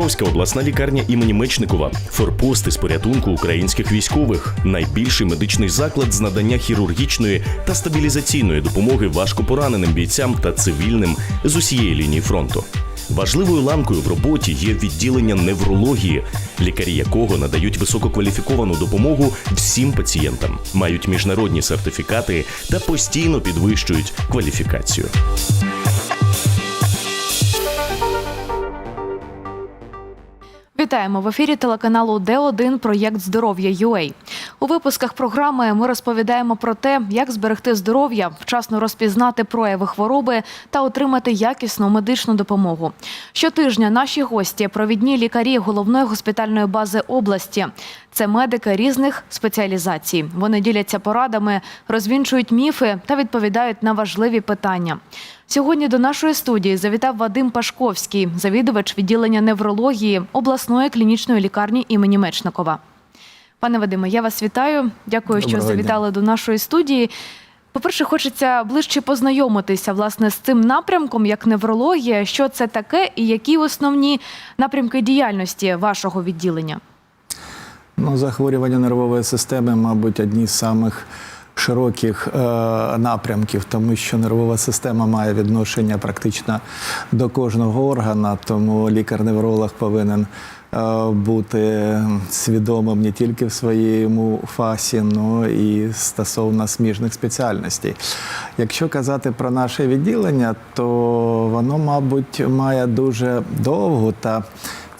Дніпропетровська обласна лікарня імені Мечникова, форпости з порятунку українських військових, найбільший медичний заклад з надання хірургічної та стабілізаційної допомоги важкопораненим бійцям та цивільним з усієї лінії фронту. Важливою ланкою в роботі є відділення неврології, лікарі якого надають висококваліфіковану допомогу всім пацієнтам, мають міжнародні сертифікати та постійно підвищують кваліфікацію. Вітаємо в ефірі телеканалу Д1 проєкт здоров'я UA. У випусках програми ми розповідаємо про те, як зберегти здоров'я, вчасно розпізнати прояви хвороби та отримати якісну медичну допомогу. Щотижня наші гості провідні лікарі головної госпітальної бази області. Це медики різних спеціалізацій. Вони діляться порадами, розвінчують міфи та відповідають на важливі питання. Сьогодні до нашої студії завітав Вадим Пашковський, завідувач відділення неврології обласної клінічної лікарні імені Мечникова. Пане Вадиме, я вас вітаю. Дякую, що Доброго дня. завітали до нашої студії. По-перше, хочеться ближче познайомитися власне з цим напрямком, як неврологія, що це таке і які основні напрямки діяльності вашого відділення. Ну, захворювання нервової системи, мабуть, одні з самих широких е, напрямків, тому що нервова система має відношення практично до кожного органа, тому лікар-невролог повинен е, бути свідомим не тільки в своєму фасі, але і стосовно сміжних спеціальностей. Якщо казати про наше відділення, то воно, мабуть, має дуже довгу та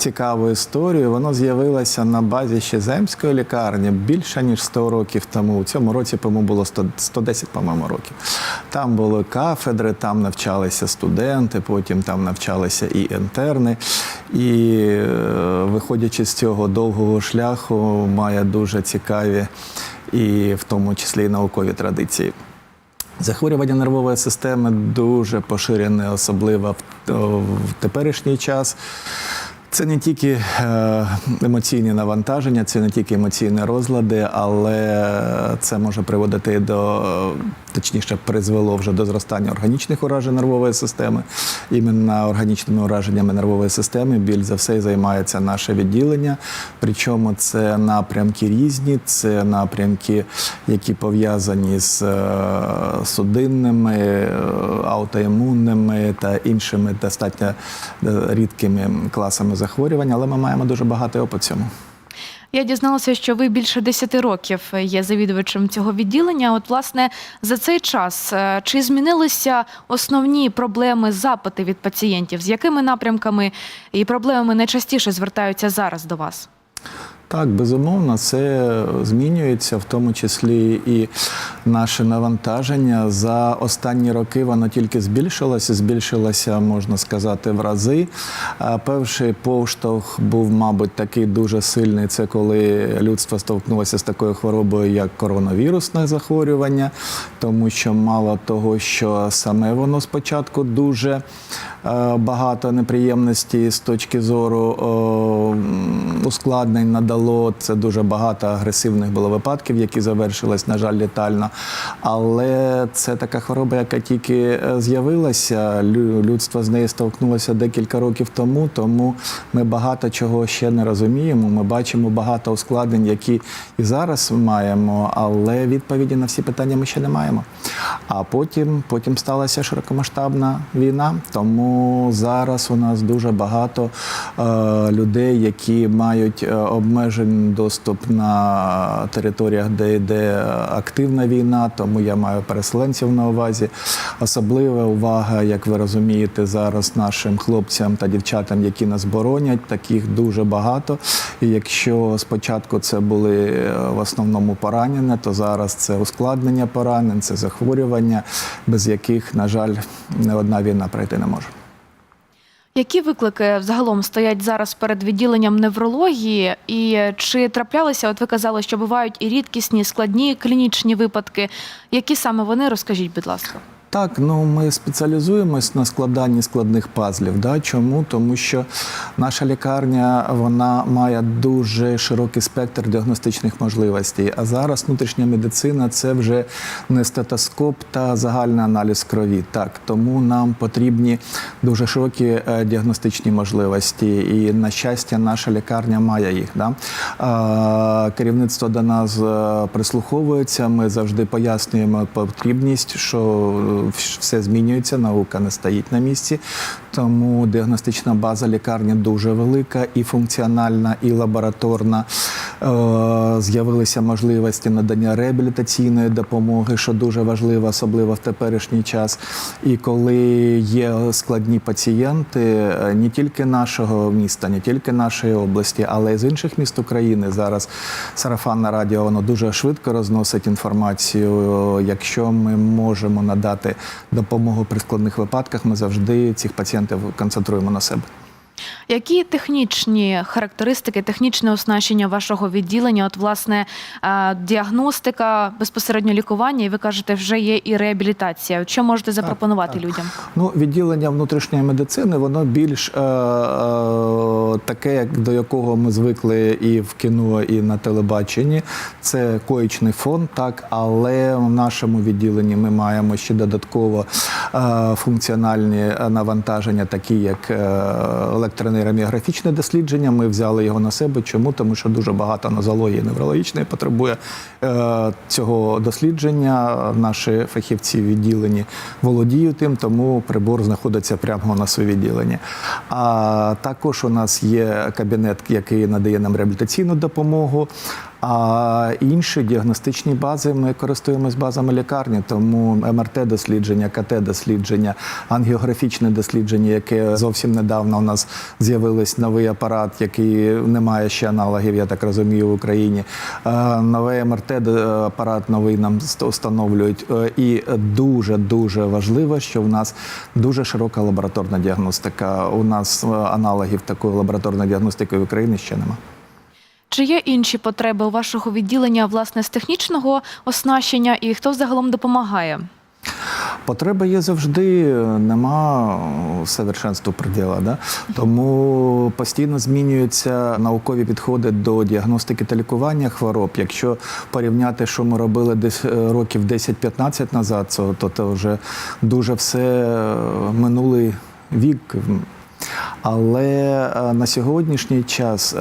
цікаву історію. Воно з'явилося на базі ще земської лікарні більше ніж 100 років тому. У цьому році, по-моєму, було 100, 110, по-моєму, років. Там були кафедри, там навчалися студенти, потім там навчалися і інтерни. І е, виходячи з цього довгого шляху, має дуже цікаві і в тому числі і наукові традиції. Захворювання нервової системи дуже поширене, особливо в теперішній час. Це не тільки е, емоційні навантаження, це не тільки емоційні розлади, але це може приводити до, е, точніше, призвело вже до зростання органічних уражень нервової системи. Іменно органічними ураженнями нервової системи біль за все займається наше відділення. Причому це напрямки різні, це напрямки, які пов'язані з е, судинними, е, аутоімунними та іншими достатньо е, рідкими класами захворювань, але ми маємо дуже багатий опит цьому. Я дізналася, що ви більше 10 років є завідувачем цього відділення. От, власне, за цей час е, чи змінилися основні проблеми, запити від пацієнтів? З якими напрямками і проблемами найчастіше звертаються зараз до вас? Так, безумовно, це змінюється, в тому числі і наше навантаження. За останні роки воно тільки збільшилося, збільшилося, можна сказати, в рази. Перший повштовх був, мабуть, такий дуже сильний. Це коли людство столкнулося з такою хворобою, як коронавірусне захворювання, тому що мало того, що саме воно спочатку дуже е, багато неприємностей з точки зору ускладнень надало. Це дуже багато агресивних було випадків, які завершились, на жаль, летально. Але це така хвороба, яка тільки е, з'явилася. Людство з нею столкнулося декілька років тому, тому ми багато чого ще не розуміємо. Ми бачимо багато ускладнень, які і зараз маємо, але відповіді на всі питання ми ще не маємо. А потім, потім сталася широкомасштабна війна, тому зараз у нас дуже багато е, людей, які мають е, обмежений доступ на територіях, де йде активна війна, тому я маю переселенців на увазі. Особлива увага, як ви розумієте, зараз нашим хлопцям та дівчатам, які нас боронять, таких дуже багато. І якщо спочатку це були е, в основному поранення, то зараз це ускладнення поранень, це захворювання, без яких, на жаль, не одна війна пройти не може. Які виклики взагалом стоять зараз перед відділенням неврології? І чи траплялися? От ви казали, що бувають і рідкісні, складні клінічні випадки. Які саме вони розкажіть, будь ласка? Так, ну ми спеціалізуємось на складанні складних пазлів. Да? Чому? Тому що наша лікарня вона має дуже широкий спектр діагностичних можливостей. А зараз внутрішня медицина це вже не стетоскоп та загальний аналіз крові. Так, тому нам потрібні дуже широкі е, діагностичні можливості. І на щастя, наша лікарня має їх. Да? Керівництво до нас е, прислуховується. Ми завжди пояснюємо потрібність, що е, все змінюється, наука не стоїть на місці. Тому діагностична база лікарні дуже велика і функціональна, і лабораторна. Е, З'явилися можливості надання реабілітаційної допомоги, що дуже важливо, особливо в теперішній час. І коли є складні пацієнти е, не тільки нашого міста, не тільки нашої області, але й з інших міст України. Зараз сарафанне радіо воно дуже швидко розносить інформацію. Якщо ми можемо надати допомогу при складних випадках, ми завжди цих пацієнтів концентруємо на себе. Які технічні характеристики, технічне оснащення вашого відділення? От, власне, е, діагностика, безпосередньо лікування, і ви кажете, вже є і реабілітація. Що можете запропонувати так. людям? Ну, відділення внутрішньої медицини, воно більш е, е, таке, як до якого ми звикли і в кіно, і на телебаченні. Це коїчний фонд, так, але в нашому відділенні ми маємо ще додатково е, функціональні навантаження, такі як е, електронейроміографічне дослідження. Ми взяли його на себе. Чому? Тому що дуже багато нозології неврологічної потребує е, цього дослідження. Наші фахівці відділені володіють тим, тому прибор знаходиться прямо нас у відділенні. А також у нас є кабінет, який надає нам реабілітаційну допомогу. А інші діагностичні бази ми користуємось базами лікарні, тому МРТ-дослідження, КТ-дослідження, ангіографічне дослідження, яке зовсім недавно у нас з'явилось новий апарат, який не має ще аналогів, я так розумію, в Україні. Е, Новий МРТ-апарат новий нам ст- встановлюють. Е, І дуже дуже важливо, що в нас дуже широка лабораторна діагностика. У нас е, аналогів такої лабораторної діагностики в Україні ще немає. Чи є інші потреби у вашого відділення, власне, з технічного оснащення, і хто загалом допомагає? Потреба є завжди, нема совершенству приділа. Да? Тому постійно змінюються наукові підходи до діагностики та лікування хвороб. Якщо порівняти, що ми робили десь е, років 10-15 назад, то, то вже дуже все е, минулий вік. Але е, на сьогоднішній час е,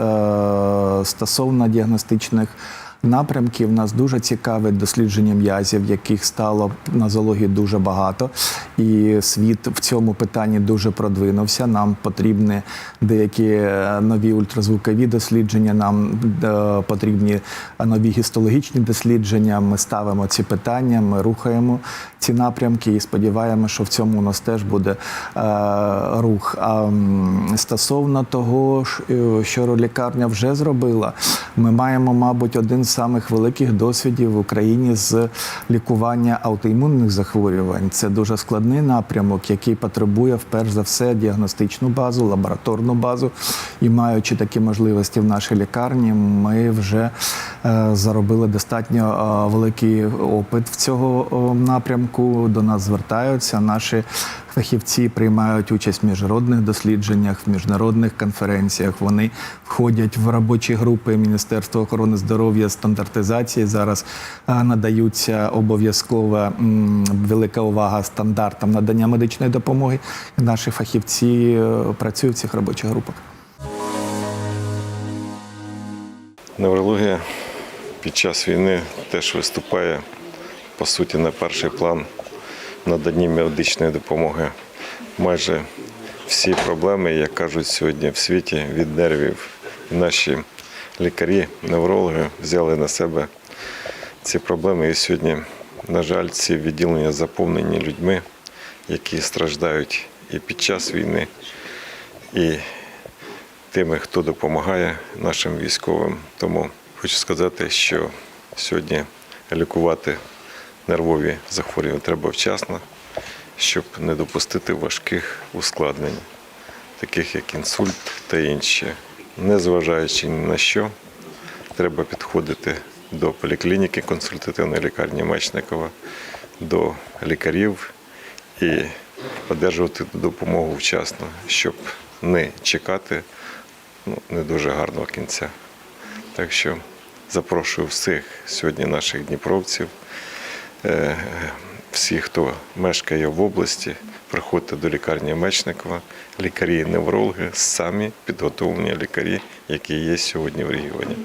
стосовно діагностичних напрямків нас дуже цікавить дослідження м'язів, яких стало на зоології дуже багато, і світ в цьому питанні дуже продвинувся. Нам потрібні деякі е, нові ультразвукові дослідження, нам е, потрібні нові гістологічні дослідження. Ми ставимо ці питання, ми рухаємо ці напрямки і сподіваємося, що в цьому у нас теж буде е, рух. А стосовно того, що лікарня вже зробила, ми маємо, мабуть, один з самих великих досвідів в Україні з лікування аутоімунних захворювань. Це дуже складний напрямок, який потребує вперш за все діагностичну базу, лабораторну базу. І маючи такі можливості в нашій лікарні, ми вже е, заробили достатньо е, великий опит в цього о, напрямку. До нас звертаються наші фахівці приймають участь в міжнародних дослідженнях, в міжнародних конференціях. Вони входять в робочі групи Міністерства охорони здоров'я стандартизації. Зараз надаються обов'язково м, велика увага стандартам надання медичної допомоги. Наші фахівці е, працюють в цих робочих групах. Неврологія під час війни теж виступає по суті на перший план наданні медичної допомоги. Майже всі проблеми, як кажуть сьогодні в світі, від нервів. Наші лікарі, неврологи взяли на себе ці проблеми. І сьогодні, на жаль, ці відділення заповнені людьми, які страждають і під час війни, і тими, хто допомагає нашим військовим. Тому хочу сказати, що сьогодні лікувати нервові захворювання треба вчасно, щоб не допустити важких ускладнень, таких як інсульт та інші. Незважаючи ні на що, треба підходити до поліклініки консультативної лікарні Мечникова, до лікарів і одержувати допомогу вчасно, щоб не чекати ну, не дуже гарного кінця. Так що запрошую всіх сьогодні наших дніпровців, е, всіх, хто мешкає в області, приходьте до лікарні Мечникова. лікарі-неврологи, самі підготовлені лікарі, які є сьогодні в регіоні.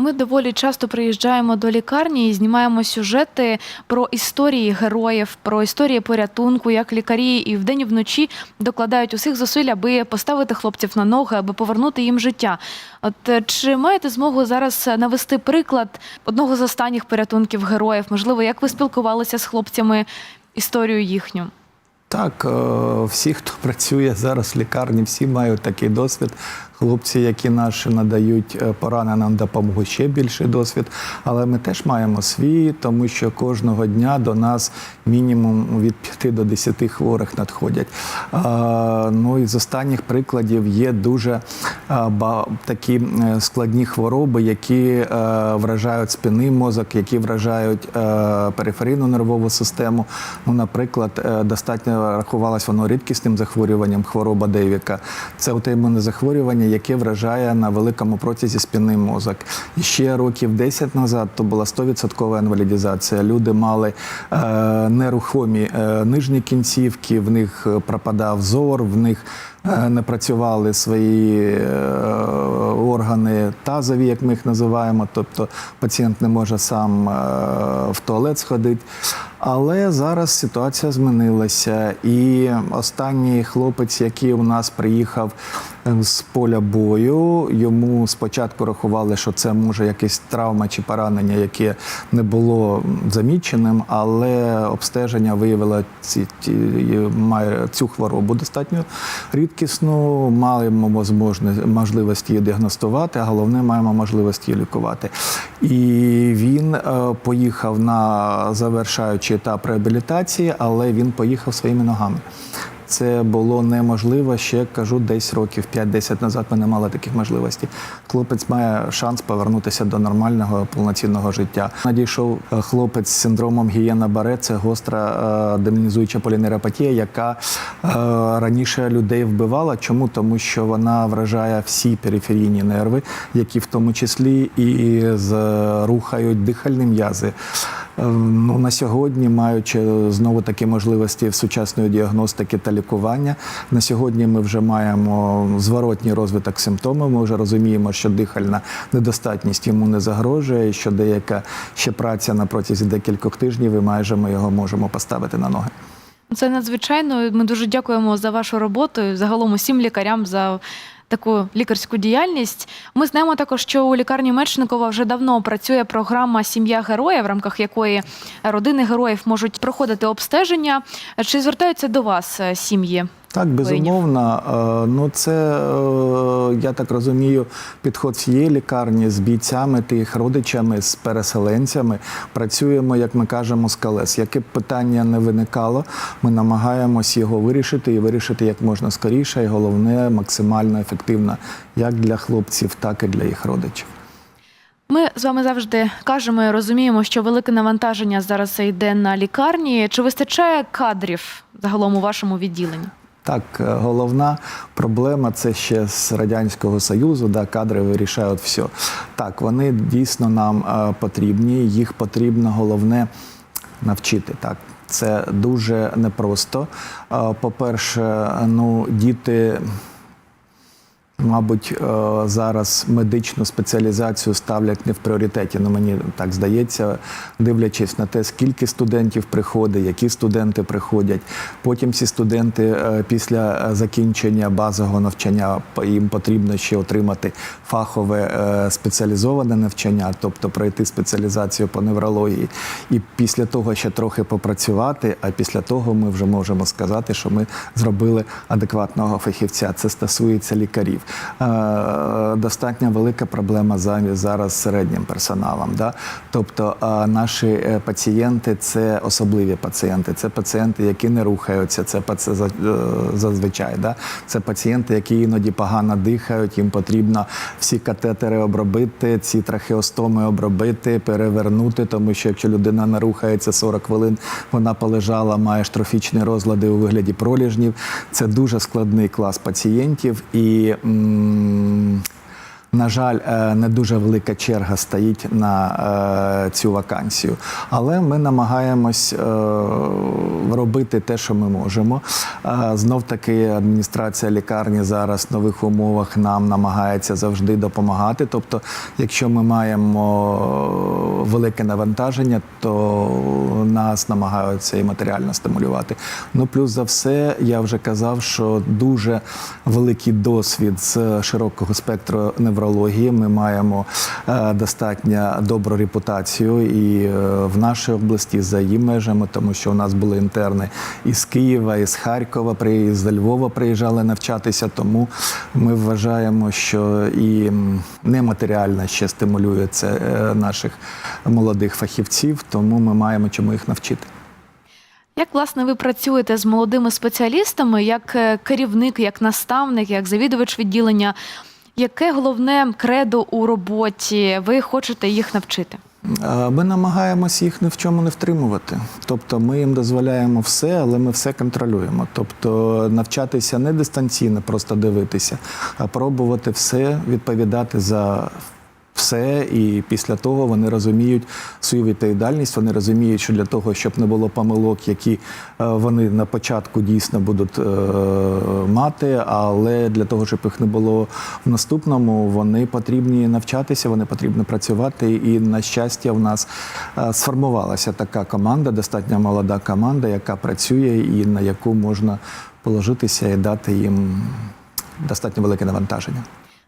Ми доволі часто приїжджаємо до лікарні і знімаємо сюжети про історії героїв, про історії порятунку, як лікарі і вдень і вночі докладають усіх зусиль, аби поставити хлопців на ноги, аби повернути їм життя. От е, чи маєте змогу зараз навести приклад одного з останніх порятунків героїв? Можливо, як ви спілкувалися з хлопцями, історію їхню? Так, е, всі, хто працює зараз в лікарні, всі мають такий досвід. Хлопці, які наші надають е, пораненим допомогу, ще більший досвід. Але ми теж маємо свій, тому що кожного дня до нас мінімум від 5 до 10 хворих надходять. Ну і з останніх прикладів є дуже такі е, складні хвороби, які е, вражають спинний мозок, які вражають периферійну нервову систему. Ну, наприклад, достатньо рахувалось воно рідкісним захворюванням, хвороба Дейвіка. Це аутоімунне захворювання, яке вражає на великому протязі спінний мозок. І ще років 10 назад то була 100% інвалідізація. Люди мали е, нерухомі е, нижні кінцівки, в них е, пропадав зор, в них не працювали свої е, органи тазові, як ми їх називаємо. Тобто пацієнт не може сам е, в туалет сходити. Але зараз ситуація змінилася, і останній хлопець, який у нас приїхав е, з поля бою, йому спочатку рахували, що це може якась травма чи поранення, яке не було заміченим, але обстеження виявило ці, ті, має цю хворобу достатньо рідкісну. Маємо можливість- її діагностувати, а головне, маємо можливість її лікувати. І він е, поїхав на завершаючий етап реабілітації, але він поїхав своїми ногами. Це було неможливо ще кажу, десь років 5-10 назад. Ми не мали таких можливостей. Хлопець має шанс повернутися до нормального повноцінного життя. Надійшов е, хлопець з синдромом гієна баре це гостра е, демонізуюча полінейропатія, яка е, раніше людей вбивала. Чому? Тому що вона вражає всі периферійні нерви, які в тому числі і з- рухають дихальні м'язи. Е, Ну, на сьогодні, маючи знову такі можливості сучасної діагностики та лікування, на сьогодні ми вже маємо зворотній розвиток симптомів. Ми вже розуміємо, що дихальна недостатність йому не загрожує, що деяка ще праця на протязі декількох тижнів, і майже ми його можемо поставити на ноги. Це надзвичайно. Ми дуже дякуємо за вашу роботу загалом усім лікарям за таку лікарську діяльність. Ми знаємо також, що у лікарні Мечникова вже давно працює програма Сім'я героя, в рамках якої родини героїв можуть проходити обстеження. Чи звертаються до вас е, сім'ї? Так, безумовно. Е, Ну, це е, я так розумію, підход всієї лікарні з бійцями, тих родичами, з переселенцями. Працюємо, як ми кажемо, з колес. Яке б питання не виникало, ми намагаємось його вирішити і вирішити як можна скоріше, і головне максимально ефективно, як для хлопців, так і для їх родичів. Ми з вами завжди кажемо і розуміємо, що велике навантаження зараз йде на лікарні. Чи вистачає кадрів загалом у вашому відділенні? Так, е, головна проблема це ще з радянського союзу. Да, кадри вирішають все. Так, вони дійсно нам е, потрібні. Їх потрібно головне навчити. Так, це дуже непросто. Е, По-перше, ну діти. Мабуть, е, зараз медичну спеціалізацію ставлять не в пріоритеті. Ну мені так здається, дивлячись на те, скільки студентів приходить, які студенти приходять. Потім ці студенти е, після е, закінчення базового навчання їм потрібно ще отримати фахове спеціалізоване навчання, тобто пройти спеціалізацію по неврології, і після того ще трохи попрацювати. А після того ми вже можемо сказати, що ми зробили адекватного фахівця. Це стосується лікарів. Е, достатньо велика проблема за- зараз з середнім персоналом. Да? Тобто е, наші е, пацієнти це особливі пацієнти, це пацієнти, які не рухаються, це зазвичай. Да? Це пацієнти, які іноді погано дихають, їм потрібно всі катетери обробити, ці трахеостоми обробити, перевернути, тому що якщо людина не рухається 40 хвилин, вона полежала, має трофічні розлади у вигляді проліжнів. Це дуже складний клас пацієнтів і. 嗯 на жаль, е, не дуже велика черга стоїть на е, цю вакансію, але ми намагаємось е, робити те, що ми можемо. Знов таки адміністрація лікарні зараз в нових умовах нам намагається завжди допомагати. Тобто, якщо ми маємо велике навантаження, то нас намагаються і матеріально стимулювати. Ну плюс за все, я вже казав, що дуже великий досвід з широкого спектру неврології. Ми маємо е, достатньо добру репутацію і е, в нашій області за її межами, тому що у нас були інтерни із Києва, із Харкова, при з Львова приїжджали навчатися. Тому ми вважаємо, що і нематеріально ще стимулює це е, наших молодих фахівців, тому ми маємо чому їх навчити. Як власне ви працюєте з молодими спеціалістами, як керівник, як наставник, як завідувач відділення? Яке головне кредо у роботі? Ви хочете їх навчити? Ми намагаємось їх ні в чому не втримувати. Тобто ми їм дозволяємо все, але ми все контролюємо. Тобто навчатися не дистанційно, просто дивитися, а пробувати все, відповідати за все. І після того вони розуміють свою відповідальність. Вони розуміють, що для того, щоб не було помилок, які е, вони на початку дійсно будуть е, мати, але для того, щоб їх не було в наступному, вони потрібні навчатися, вони потрібно працювати. І на щастя, в нас е, сформувалася така команда, достатньо молода команда, яка працює і на яку можна положитися і дати їм достатньо велике навантаження.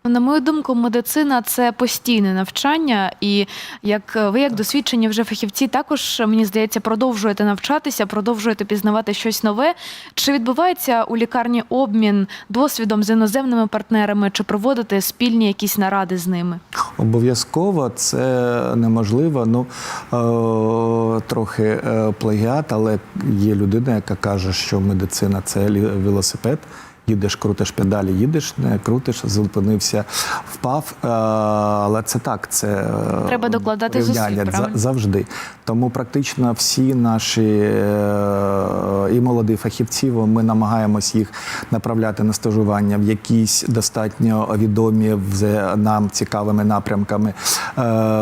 На мою думку, медицина це постійне навчання, і як ви, як досвідчені вже фахівці, також мені здається, продовжуєте навчатися, продовжуєте пізнавати щось нове. Чи відбувається у лікарні обмін досвідом з іноземними партнерами, чи проводите спільні якісь наради з ними? Обов'язково це неможливо. Ну е, трохи е, плагіат, але є людина, яка каже, що медицина це велосипед. Їдеш, крутиш педалі, їдеш, не крутиш, зупинився, впав. Е, Але це так, це е, Треба докладати зусиль, за- завжди. Тому практично всі наші е, і молоді фахівці, ми намагаємось їх направляти на стажування в якісь достатньо відомі нам цікавими напрямками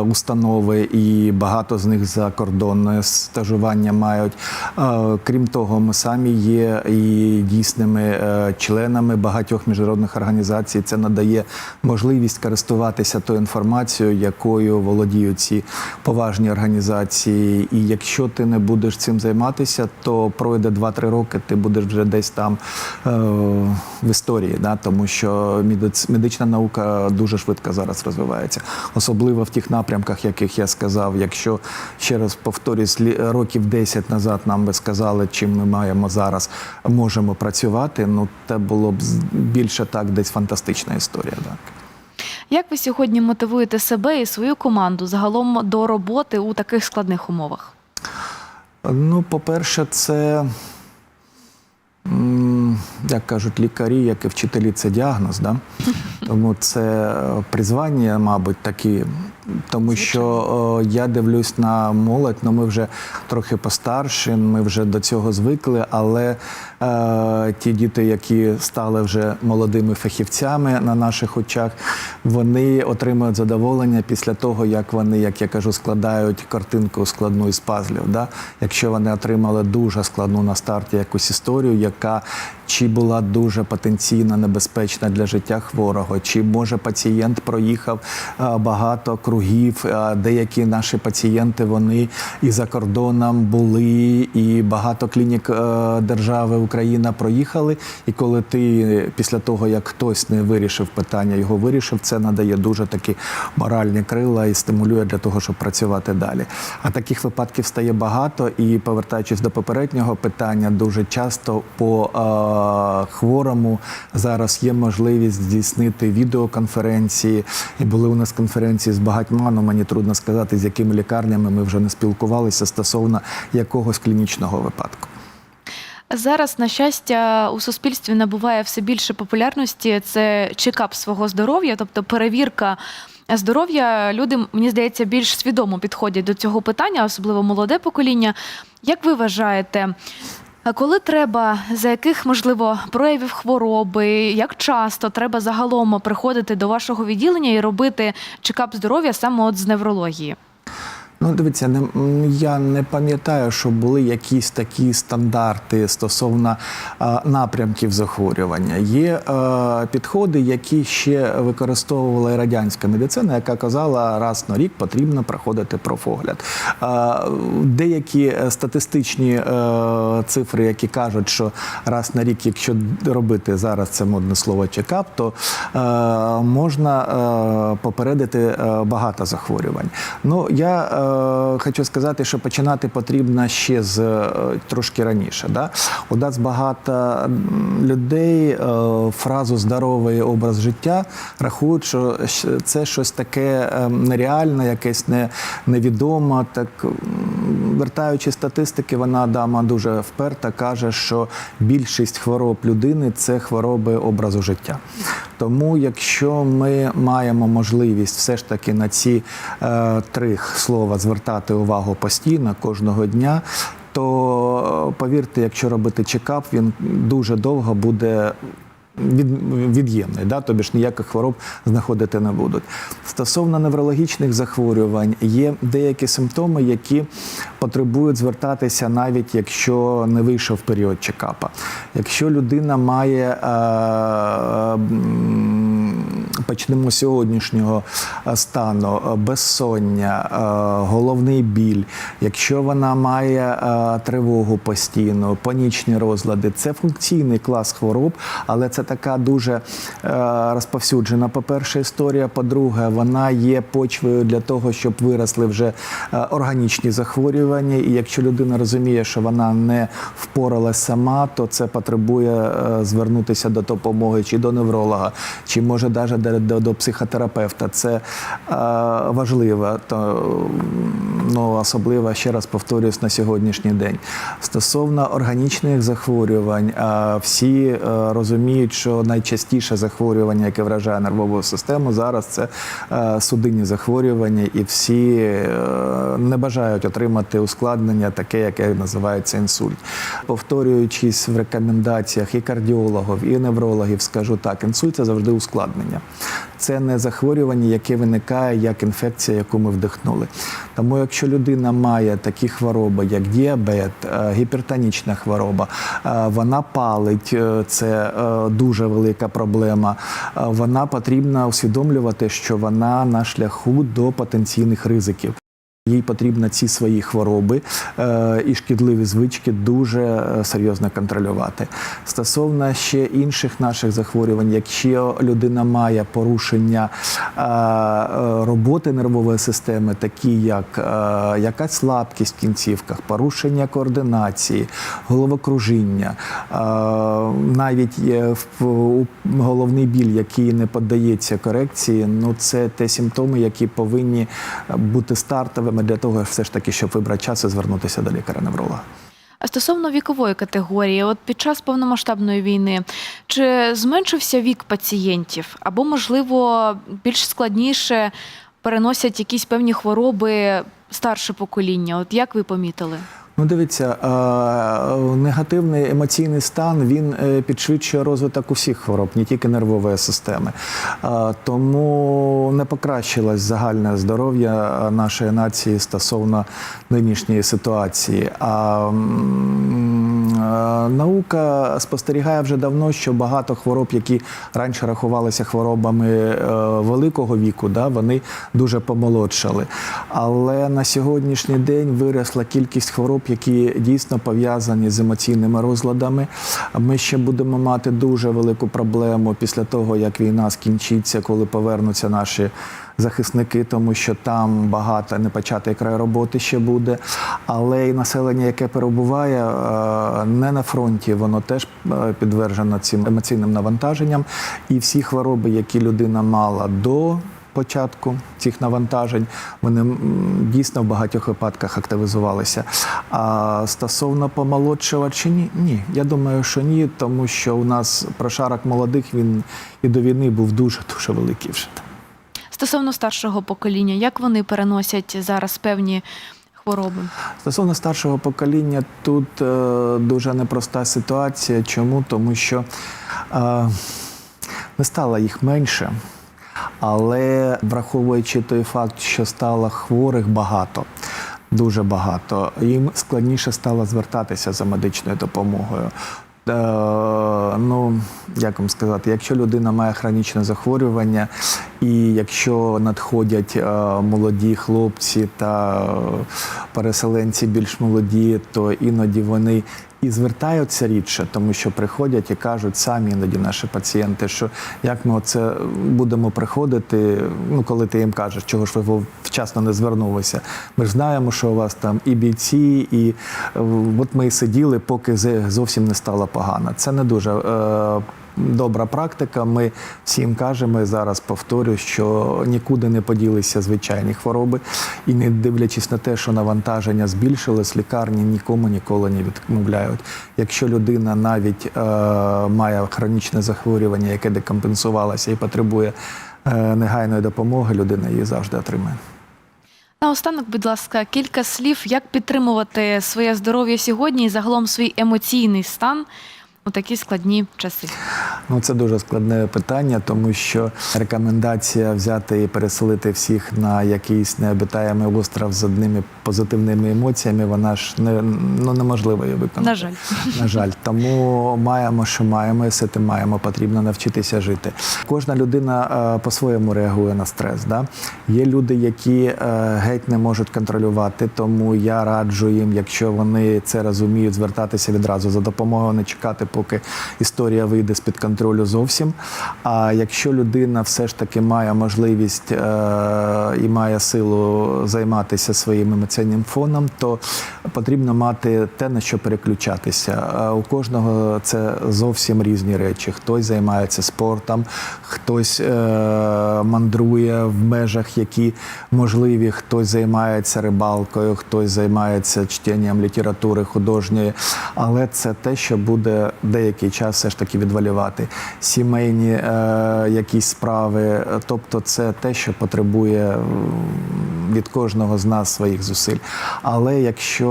установи, і багато з них закордонне стажування мають. Крім того, ми самі є і дійсними е, членами багатьох міжнародних організацій. Це надає можливість користуватися тою інформацією, якою володіють ці поважні організації. І якщо ти не будеш цим займатися, то пройде 2-3 роки, ти будеш вже десь там е, в історії, да? тому що медична наука дуже швидко зараз розвивається, особливо в тих напрямках, яких я сказав. Якщо ще раз повторюсь, років 10 назад нам би сказали, чим ми маємо зараз, можемо працювати. Ну це було б більше так, десь фантастична історія. Так. Як ви сьогодні мотивуєте себе і свою команду загалом до роботи у таких складних умовах? Ну, по-перше, це, як кажуть лікарі, як і вчителі, це діагноз. Да? Тому це е, призвання, мабуть, такі. Тому що о, я дивлюсь на молодь, ну ми вже трохи постарші, ми вже до цього звикли, але е, ті діти, які стали вже молодими фахівцями на наших очах, вони отримують задоволення після того, як вони, як я кажу, складають картинку складну із пазлів. Да? Якщо вони отримали дуже складну на старті якусь історію, яка чи була дуже потенційно небезпечна для життя хворого, чи може пацієнт проїхав е, багато округів. Е, Деякі наші пацієнти вони і за кордоном були, і багато клінік е, держави Україна проїхали. І коли ти після того, як хтось не вирішив питання, його вирішив, це надає дуже такі моральні крила і стимулює для того, щоб працювати далі. А таких випадків стає багато. І повертаючись до попереднього питання, дуже часто по хворому зараз є можливість здійснити відеоконференції. І були у нас конференції з багатьма, але мені трудно сказати, з якими лікарнями ми вже не спілкувалися стосовно якогось клінічного випадку. Зараз, на щастя, у суспільстві набуває все більше популярності. Це чекап свого здоров'я, тобто перевірка здоров'я. Люди, мені здається, більш свідомо підходять до цього питання, особливо молоде покоління. Як ви вважаєте? А коли треба, за яких можливо проявів хвороби, як часто треба загалом приходити до вашого відділення і робити чекап здоров'я саме от з неврології? Ну, дивіться, не, я не пам'ятаю, що були якісь такі стандарти стосовно е, напрямків захворювання. Є е, підходи, які ще використовувала і радянська медицина, яка казала, раз на рік потрібно проходити профогляд. Е, деякі статистичні е, цифри, які кажуть, що раз на рік, якщо робити зараз це модне слово чекап, то е, можна е, попередити е, багато захворювань. Ну, я е, хочу сказати, що починати потрібно ще з е, трошки раніше. Да? У нас багато людей е, фразу здоровий образ життя рахують, що це щось таке е, нереальне, якесь не, невідоме. Так вертаючи статистики, вона дама дуже вперта каже, що більшість хвороб людини це хвороби образу життя. Тому, якщо ми маємо можливість все ж таки на ці е, три слова звертати увагу постійно кожного дня, то е, повірте, якщо робити чекап, він дуже довго буде. Від, від'ємний, да? тобі ж ніяких хвороб знаходити не будуть. Стосовно неврологічних захворювань, є деякі симптоми, які потребують звертатися навіть якщо не вийшов період чекапа. Якщо людина має е, м, почнемо з сьогоднішнього е, стану е, безсоння, е, головний біль, якщо вона має тривогу постійно, панічні розлади, це функційний клас хвороб, але це така дуже розповсюджена, по-перше, історія. По-друге, вона є почвою для того, щоб виросли вже органічні захворювання. І якщо людина розуміє, що вона не впоралась сама, то це потребує звернутися до допомоги чи до невролога, чи може навіть до, до, до психотерапевта. Це е, важливо, то, ну, особливо, ще раз повторюсь, на сьогоднішній день. Стосовно органічних захворювань, всі е, розуміють, що найчастіше захворювання, яке вражає нервову систему, зараз це е, судинні захворювання, і всі е, не бажають отримати ускладнення, таке, яке називається інсульт. Повторюючись в рекомендаціях і кардіологів, і неврологів, скажу так, інсульт це завжди ускладнення. Це не захворювання, яке виникає як інфекція, яку ми вдихнули. Тому, якщо людина має такі хвороби, як діабет, е, гіпертонічна хвороба, е, вона палить, е, це дуже велика проблема. Вона потрібно усвідомлювати, що вона на шляху до потенційних ризиків. Їй потрібно ці свої хвороби е, і шкідливі звички дуже е, серйозно контролювати. Стосовно ще інших наших захворювань, якщо людина має порушення е, роботи нервової системи, такі як якась слабкість в кінцівках, порушення координації, головокружіння, навіть головний біль, який не піддається корекції, ну це те симптоми, які повинні бути стартовими для того, все ж таки, щоб вибрати час і звернутися до лікаря-невролога. А стосовно вікової категорії, от під час повномасштабної війни, чи зменшився вік пацієнтів, або, можливо, більш складніше переносять якісь певні хвороби старше покоління? От як ви помітили? Ну, дивіться, е, негативний емоційний стан він е, підшвидшує розвиток усіх хвороб, не тільки нервової системи. Е, Тому не покращилось загальне здоров'я нашої нації стосовно нинішньої ситуації. А Наука спостерігає вже давно, що багато хвороб, які раніше рахувалися хворобами е, великого віку, да, вони дуже помолодшали. Але на сьогоднішній день виросла кількість хвороб, які дійсно пов'язані з емоційними розладами. Ми ще будемо мати дуже велику проблему після того, як війна скінчиться, коли повернуться наші захисники, тому що там багато непочатий край роботи ще буде. Але і населення, яке перебуває е, не на фронті, воно теж е, підтверджено цим емоційним навантаженням. І всі хвороби, які людина мала до початку цих навантажень, вони дійсно в багатьох випадках активізувалися. А стосовно помолодшого чи ні, ні. Я думаю, що ні, тому що у нас прошарок молодих він і до війни був дуже дуже великий вже. Стосовно старшого покоління, як вони переносять зараз певні хвороби? Стосовно старшого покоління, тут е, дуже непроста ситуація. Чому? Тому що е, не стало їх менше, але враховуючи той факт, що стало хворих багато. Дуже багато. Їм складніше стало звертатися за медичною допомогою. Е, ну, як вам сказати, якщо людина має хронічне захворювання, і якщо надходять е, молоді хлопці та е, переселенці більш молоді, то іноді вони і звертаються рідше, тому що приходять і кажуть самі іноді наші пацієнти, що як ми оце будемо приходити, ну коли ти їм кажеш, чого ж ви вчасно не звернулися. Ми ж знаємо, що у вас там і бійці, і е, от ми і сиділи, поки зовсім не стало погано. Це не дуже. Е, Добра практика. Ми всім кажемо і зараз повторю, що нікуди не поділися звичайні хвороби, і не дивлячись на те, що навантаження збільшилось, лікарні нікому ніколи не відмовляють. Якщо людина навіть е, має хронічне захворювання, яке декомпенсувалося і потребує е, негайної допомоги, людина її завжди отримає. Наостанок, будь ласка, кілька слів, як підтримувати своє здоров'я сьогодні і загалом свій емоційний стан у такі складні часи. Ну, це дуже складне питання, тому що рекомендація взяти і переселити всіх на якийсь необитаємий остров з одними позитивними емоціями, вона ж не ну неможливо її виконати. На жаль. На жаль, тому маємо, що маємо, і з цим маємо. Потрібно навчитися жити. Кожна людина е, по-своєму реагує на стрес. Да? Є люди, які е, геть не можуть контролювати, тому я раджу їм, якщо вони це розуміють, звертатися відразу за допомогою, не чекати, поки історія вийде з під контролю зовсім. А якщо людина все ж таки має можливість е, і має силу займатися своїм емоційним фоном, то потрібно мати те, на що переключатися. Е, У кожного це зовсім різні речі. Хтось займається спортом, хтось е, мандрує в межах, які можливі, хтось займається рибалкою, хтось займається чтенням літератури художньої. Але це те, що буде деякий час все ж таки відвалювати. Сімейні е, якісь справи, тобто це те, що потребує від кожного з нас своїх зусиль. Але якщо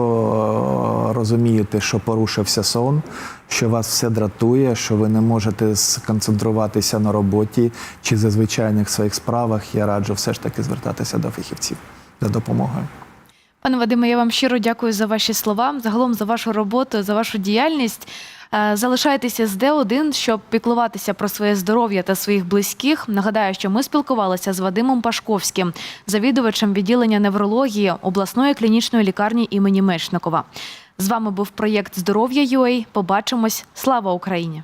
е, розумієте, що порушився сон, що вас все дратує, що ви не можете сконцентруватися на роботі чи за звичайних своїх справах, я раджу все ж таки звертатися до фахівців за допомогою. Пане Вадиме, я вам щиро дякую за ваші слова, загалом за вашу роботу, за вашу діяльність. Е, Залишайтеся з Д1, щоб піклуватися про своє здоров'я та своїх близьких. Нагадаю, що ми спілкувалися з Вадимом Пашковським, завідувачем відділення неврології обласної клінічної лікарні імені Мечникова. З вами був проєкт Здоров'я UA. Побачимось. Слава Україні!